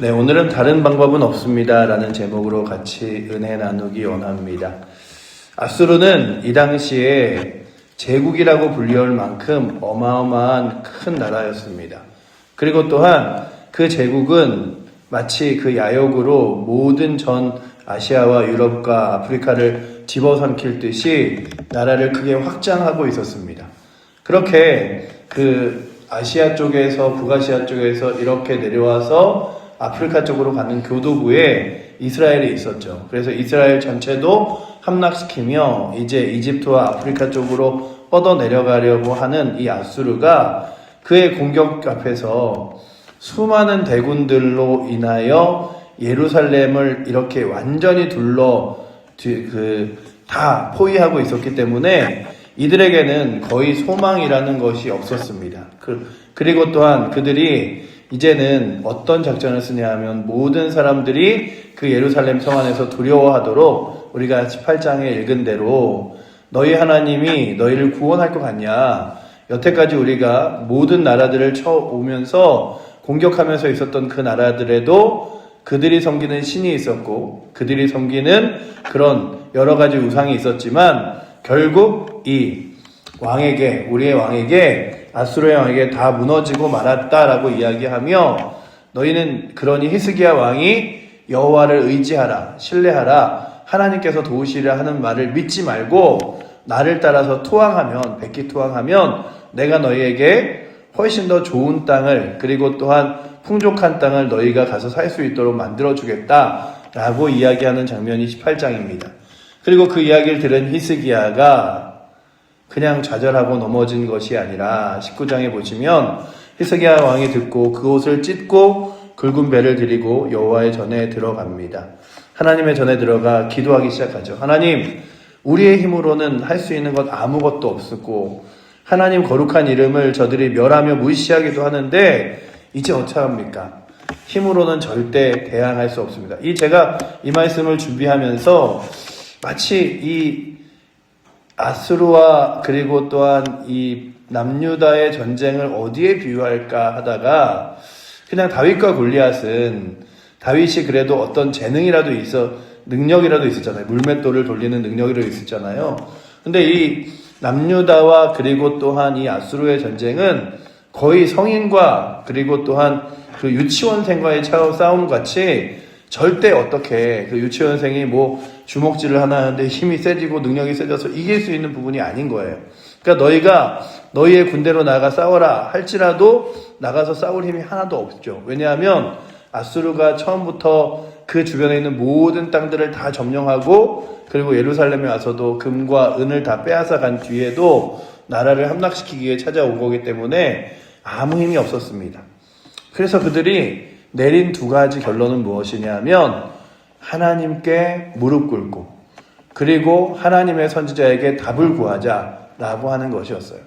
네, 오늘은 다른 방법은 없습니다. 라는 제목으로 같이 은혜 나누기 원합니다. 아수르는 이 당시에 제국이라고 불리울 만큼 어마어마한 큰 나라였습니다. 그리고 또한 그 제국은 마치 그 야욕으로 모든 전 아시아와 유럽과 아프리카를 집어삼킬 듯이 나라를 크게 확장하고 있었습니다. 그렇게 그 아시아 쪽에서 북아시아 쪽에서 이렇게 내려와서 아프리카 쪽으로 가는 교도부에 이스라엘이 있었죠. 그래서 이스라엘 전체도 함락시키며 이제 이집트와 아프리카 쪽으로 뻗어 내려가려고 하는 이 아수르가 그의 공격 앞에서 수많은 대군들로 인하여 예루살렘을 이렇게 완전히 둘러 그 다 포위하고 있었기 때문에 이들에게는 거의 소망이라는 것이 없었습니다. 그, 그리고 또한 그들이 이제는 어떤 작전을 쓰냐 하면 모든 사람들이 그 예루살렘 성 안에서 두려워하도록 우리가 18장에 읽은 대로 너희 하나님이 너희를 구원할 것 같냐? 여태까지 우리가 모든 나라들을 쳐오면서 공격하면서 있었던 그 나라들에도 그들이 섬기는 신이 있었고 그들이 섬기는 그런 여러 가지 우상이 있었지만 결국 이 왕에게 우리의 왕에게 아수르의 왕에게 다 무너지고 말았다라고 이야기하며 너희는 그러니 히스기야 왕이 여호와를 의지하라 신뢰하라 하나님께서 도우시려 하는 말을 믿지 말고 나를 따라서 투항하면 백기 투항하면 내가 너희에게 훨씬 더 좋은 땅을 그리고 또한 풍족한 땅을 너희가 가서 살 수 있도록 만들어 주겠다라고 이야기하는 장면이 18장입니다. 그리고 그 이야기를 들은 히스기야가 그냥 좌절하고 넘어진 것이 아니라 19장에 보시면 히스기야 왕이 듣고 그 옷을 찢고 굵은 배를 들이고 여호와의 전에 들어갑니다. 하나님의 전에 들어가 기도하기 시작하죠. 하나님, 우리의 힘으로는 할 수 있는 것 아무것도 없었고 하나님 거룩한 이름을 저들이 멸하며 무시하기도 하는데 이제 어찌합니까? 힘으로는 절대 대항할 수 없습니다. 이 제가 이 말씀을 준비하면서 마치 이 아스루와 그리고 또한 이 남유다의 전쟁을 어디에 비유할까 하다가 그냥 다윗과 골리앗은 다윗이 그래도 어떤 재능이라도 있어 능력이라도 있었잖아요. 물맷돌을 돌리는 능력이라도 있었잖아요. 근데 이 남유다와 그리고 또한 이 아수르의 전쟁은 거의 성인과 그리고 또한 그 유치원생과의 싸움 같이 절대 어떻게 그 유치원생이 뭐 주먹질을 하나 하는데 힘이 세지고 능력이 세져서 이길 수 있는 부분이 아닌 거예요. 그러니까 너희가 너희의 군대로 나가 싸워라 할지라도 나가서 싸울 힘이 하나도 없죠. 왜냐하면 아수르가 처음부터 그 주변에 있는 모든 땅들을 다 점령하고 그리고 예루살렘에 와서도 금과 은을 다 빼앗아 간 뒤에도 나라를 함락시키기 위해 찾아온 거기 때문에 아무 힘이 없었습니다. 그래서 그들이 내린 두 가지 결론은 무엇이냐면 하나님께 무릎 꿇고 그리고 하나님의 선지자에게 답을 구하자라고 하는 것이었어요.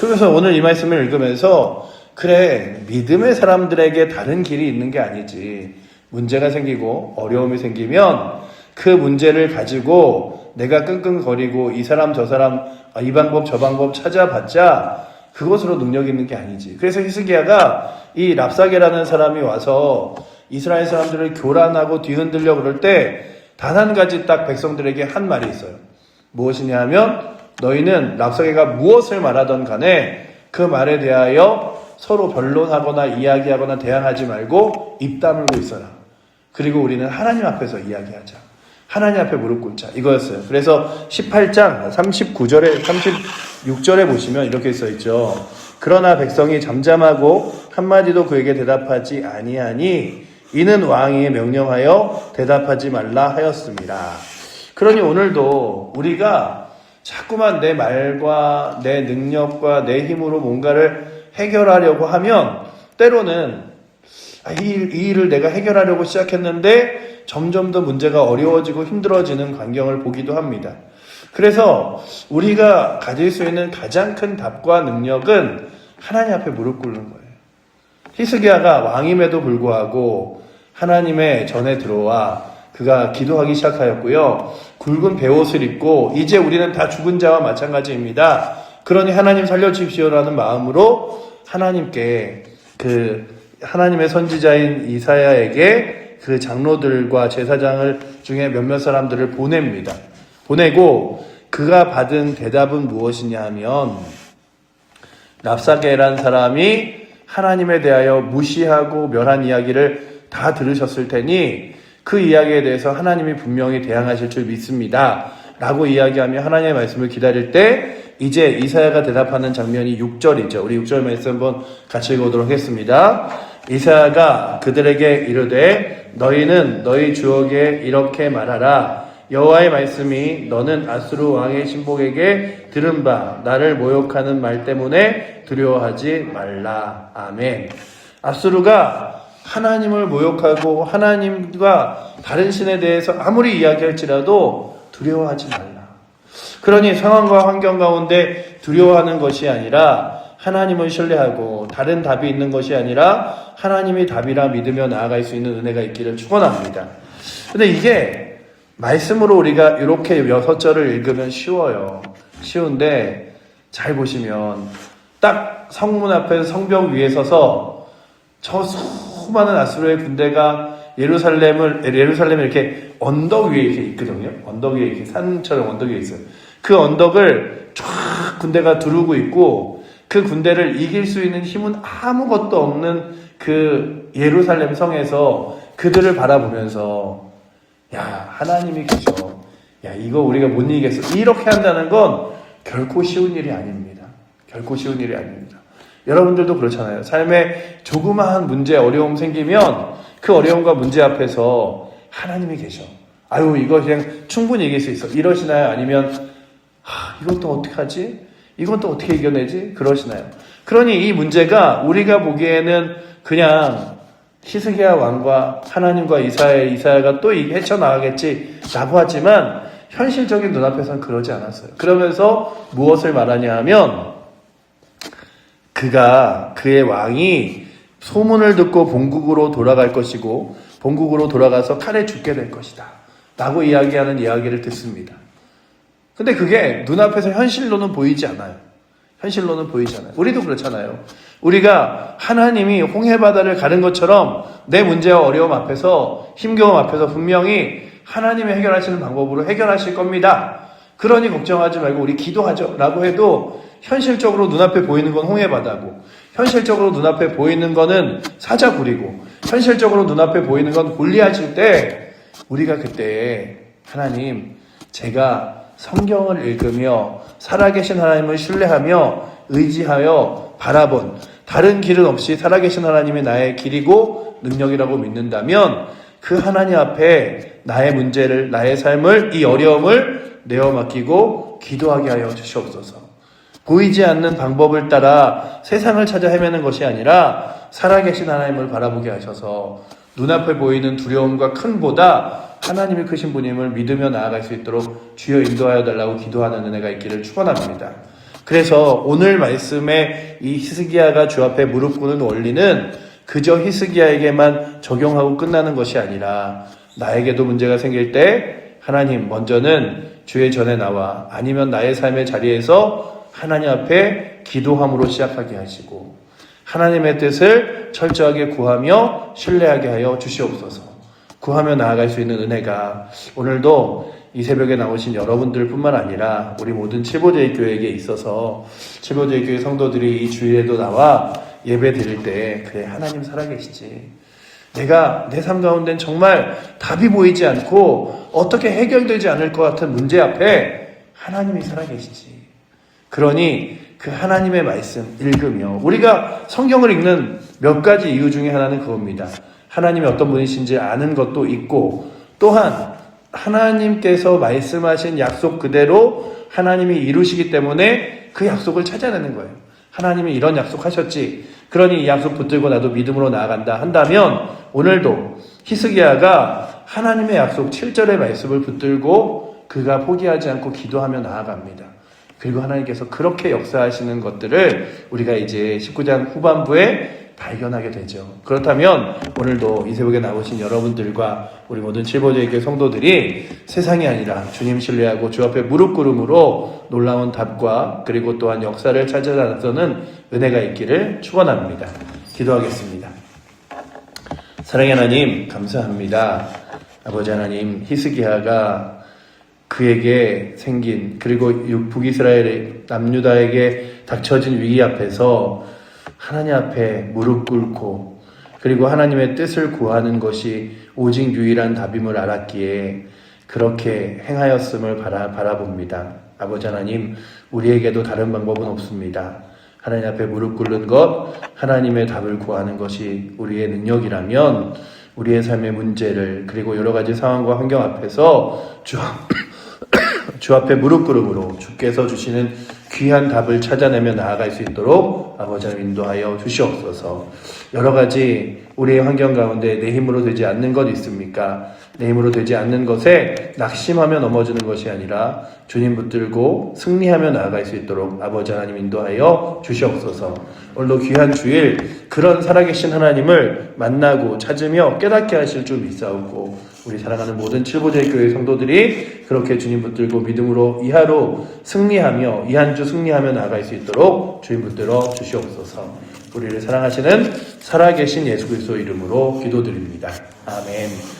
그래서 오늘 이 말씀을 읽으면서 그래 믿음의 사람들에게 다른 길이 있는 게 아니지 문제가 생기고 어려움이 생기면 그 문제를 가지고 내가 끙끙거리고 이 사람 저 사람 아, 이 방법 저 방법 찾아봤자 그것으로 능력 있는 게 아니지. 그래서 히스기야가 이 랍사게라는 사람이 와서 이스라엘 사람들을 교란하고 뒤흔들려 그럴 때 단 한 가지 딱 백성들에게 한 말이 있어요. 무엇이냐 하면 너희는 랍사게가 무엇을 말하던 간에 그 말에 대하여 서로 변론하거나 이야기하거나 대항하지 말고 입 다물고 있어라. 그리고 우리는 하나님 앞에서 이야기하자. 하나님 앞에 무릎 꿇자. 이거였어요. 그래서 18장 39절에 36절에 보시면 이렇게 써 있죠. 그러나 백성이 잠잠하고 한마디도 그에게 대답하지 아니하니 이는 왕이 명령하여 대답하지 말라 하였습니다. 그러니 오늘도 우리가 자꾸만 내 말과 내 능력과 내 힘으로 뭔가를 해결하려고 하면 때로는 아, 이, 일, 이 일을 내가 해결하려고 시작했는데 점점 더 문제가 어려워지고 힘들어지는 광경을 보기도 합니다. 그래서 우리가 가질 수 있는 가장 큰 답과 능력은 하나님 앞에 무릎 꿇는 거예요. 히스기야가 왕임에도 불구하고 하나님의 전에 들어와 그가 기도하기 시작하였고요. 굵은 베옷을 입고 이제 우리는 다 죽은 자와 마찬가지입니다. 그러니 하나님 살려주십시오라는 마음으로 하나님께 그 하나님의 선지자인 이사야에게 그 장로들과 제사장을 중에 몇몇 사람들을 보냅니다. 보내고 그가 받은 대답은 무엇이냐 하면 랍사게란 사람이 하나님에 대하여 무시하고 멸한 이야기를 다 들으셨을 테니 그 이야기에 대해서 하나님이 분명히 대항하실 줄 믿습니다. 라고 이야기하며 하나님의 말씀을 기다릴 때 이제 이사야가 대답하는 장면이 6절이죠. 우리 6절 말씀 한번 같이 읽어보도록 하겠습니다. 이사야가 그들에게 이르되 너희는 너희 주역에 이렇게 말하라. 여호와의 말씀이 너는 아수르 왕의 신복에게 들은 바 나를 모욕하는 말 때문에 두려워하지 말라. 아멘. 아수르가 하나님을 모욕하고 하나님과 다른 신에 대해서 아무리 이야기할지라도 두려워하지 말라. 그러니 상황과 환경 가운데 두려워하는 것이 아니라 하나님을 신뢰하고 다른 답이 있는 것이 아니라 하나님이 답이라 믿으며 나아갈 수 있는 은혜가 있기를 축원합니다. 근데 이게 말씀으로 우리가 이렇게 여섯 절을 읽으면 쉬워요. 쉬운데 잘 보시면 딱 성문 앞에 성벽 위에 서서 저 수많은 아수르의 군대가 예루살렘을 예루살렘에 이렇게 언덕 위에 이렇게 있거든요. 언덕 위에 이렇게 산처럼 언덕 위에 있어요. 그 언덕을 쫙 군대가 두르고 있고 그 군대를 이길 수 있는 힘은 아무것도 없는 그 예루살렘 성에서 그들을 바라보면서 야 하나님이 계셔. 야 이거 우리가 못 이기겠어. 이렇게 한다는 건 결코 쉬운 일이 아닙니다. 결코 쉬운 일이 아닙니다. 여러분들도 그렇잖아요. 삶에 조그마한 문제, 어려움 생기면 그 어려움과 문제 앞에서 하나님이 계셔. 아유, 이거 그냥 충분히 이길 수 있어. 이러시나요? 아니면, 아, 이건 또 어떡하지? 이건 또 어떻게 이겨내지? 그러시나요? 그러니 이 문제가 우리가 보기에는 그냥 히스기야 왕과 하나님과 이사야, 이사야가 또 헤쳐나가겠지라고 하지만 현실적인 눈앞에서는 그러지 않았어요. 그러면서 무엇을 말하냐 하면 그가 그의 왕이 소문을 듣고 본국으로 돌아갈 것이고 본국으로 돌아가서 칼에 죽게 될 것이다. 라고 이야기하는 이야기를 듣습니다. 근데 그게 눈앞에서 현실로는 보이지 않아요. 현실로는 보이지 않아요. 우리도 그렇잖아요. 우리가 하나님이 홍해바다를 가른 것처럼 내 문제와 어려움 앞에서 힘겨움 앞에서 분명히 하나님이 해결하시는 방법으로 해결하실 겁니다. 그러니 걱정하지 말고 우리 기도하죠. 라고 해도 현실적으로 눈앞에 보이는 건 홍해바다고, 현실적으로 눈앞에 보이는 거는 사자굴이고, 현실적으로 눈앞에 보이는 건 골리앗일 때, 우리가 그때 하나님, 제가 성경을 읽으며 살아계신 하나님을 신뢰하며 의지하여 바라본 다른 길은 없이 살아계신 하나님이 나의 길이고 능력이라고 믿는다면 그 하나님 앞에 나의 문제를, 나의 삶을, 이 어려움을 내어 맡기고 기도하게 하여 주시옵소서. 보이지 않는 방법을 따라 세상을 찾아 헤매는 것이 아니라 살아계신 하나님을 바라보게 하셔서 눈앞에 보이는 두려움과 큰보다 하나님이 크신 분임을 믿으며 나아갈 수 있도록 주여 인도하여 달라고 기도하는 은혜가 있기를 축원합니다. 그래서 오늘 말씀에 이 히스기야가 주 앞에 무릎 꿇는 원리는 그저 히스기야에게만 적용하고 끝나는 것이 아니라 나에게도 문제가 생길 때 하나님 먼저는 주의 전에 나와 아니면 나의 삶의 자리에서 하나님 앞에 기도함으로 시작하게 하시고 하나님의 뜻을 철저하게 구하며 신뢰하게 하여 주시옵소서. 구하며 나아갈 수 있는 은혜가 오늘도 이 새벽에 나오신 여러분들 뿐만 아니라 우리 모든 칠보제의 교회에게 있어서 칠보제의 교회 성도들이 이 주일에도 나와 예배 드릴 때 그래 하나님 살아계시지 내가 내 삶 가운데는 정말 답이 보이지 않고 어떻게 해결되지 않을 것 같은 문제 앞에 하나님이 살아계시지 그러니 그 하나님의 말씀 읽으며 우리가 성경을 읽는 몇 가지 이유 중에 하나는 그겁니다. 하나님이 어떤 분이신지 아는 것도 있고 또한 하나님께서 말씀하신 약속 그대로 하나님이 이루시기 때문에 그 약속을 찾아내는 거예요. 하나님이 이런 약속 하셨지. 그러니 이 약속 붙들고 나도 믿음으로 나아간다 한다면 오늘도 히스기야가 하나님의 약속 7절의 말씀을 붙들고 그가 포기하지 않고 기도하며 나아갑니다. 그리고 하나님께서 그렇게 역사하시는 것들을 우리가 이제 19장 후반부에 발견하게 되죠. 그렇다면 오늘도 이 새벽에 나오신 여러분들과 우리 모든 칠보제교 성도들이 세상이 아니라 주님 신뢰하고 주 앞에 무릎 꿇음으로 놀라운 답과 그리고 또한 역사를 찾아나서는 은혜가 있기를 축원합니다. 기도하겠습니다. 사랑의 하나님, 감사합니다. 아버지 하나님, 히스기야가 그에게 생긴, 그리고 북이스라엘 남유다에게 닥쳐진 위기 앞에서 하나님 앞에 무릎 꿇고, 그리고 하나님의 뜻을 구하는 것이 오직 유일한 답임을 알았기에 그렇게 행하였음을 바라, 바라봅니다. 아버지 하나님, 우리에게도 다른 방법은 없습니다. 하나님 앞에 무릎 꿇는 것, 하나님의 답을 구하는 것이 우리의 능력이라면 우리의 삶의 문제를 그리고 여러 가지 상황과 환경 앞에서 주, 주 앞에 무릎 꿇음으로 주께서 주시는 귀한 답을 찾아내며 나아갈 수 있도록 아버지 하나님 인도하여 주시옵소서. 여러 가지 우리의 환경 가운데 내 힘으로 되지 않는 것 있습니까? 내 힘으로 되지 않는 것에 낙심하며 넘어지는 것이 아니라 주님 붙들고 승리하며 나아갈 수 있도록 아버지 하나님 인도하여 주시옵소서. 오늘도 귀한 주일 그런 살아계신 하나님을 만나고 찾으며 깨닫게 하실 줄 믿사옵고 우리 사랑하는 모든 칠보제일 교회 성도들이 그렇게 주님 붙들고 믿음으로 이 하루 승리하며 이한주 승리하며 나아갈 수 있도록 주님 붙들어 주시옵소서. 우리를 사랑하시는 살아계신 예수 그리스도 이름으로 기도드립니다. 아멘.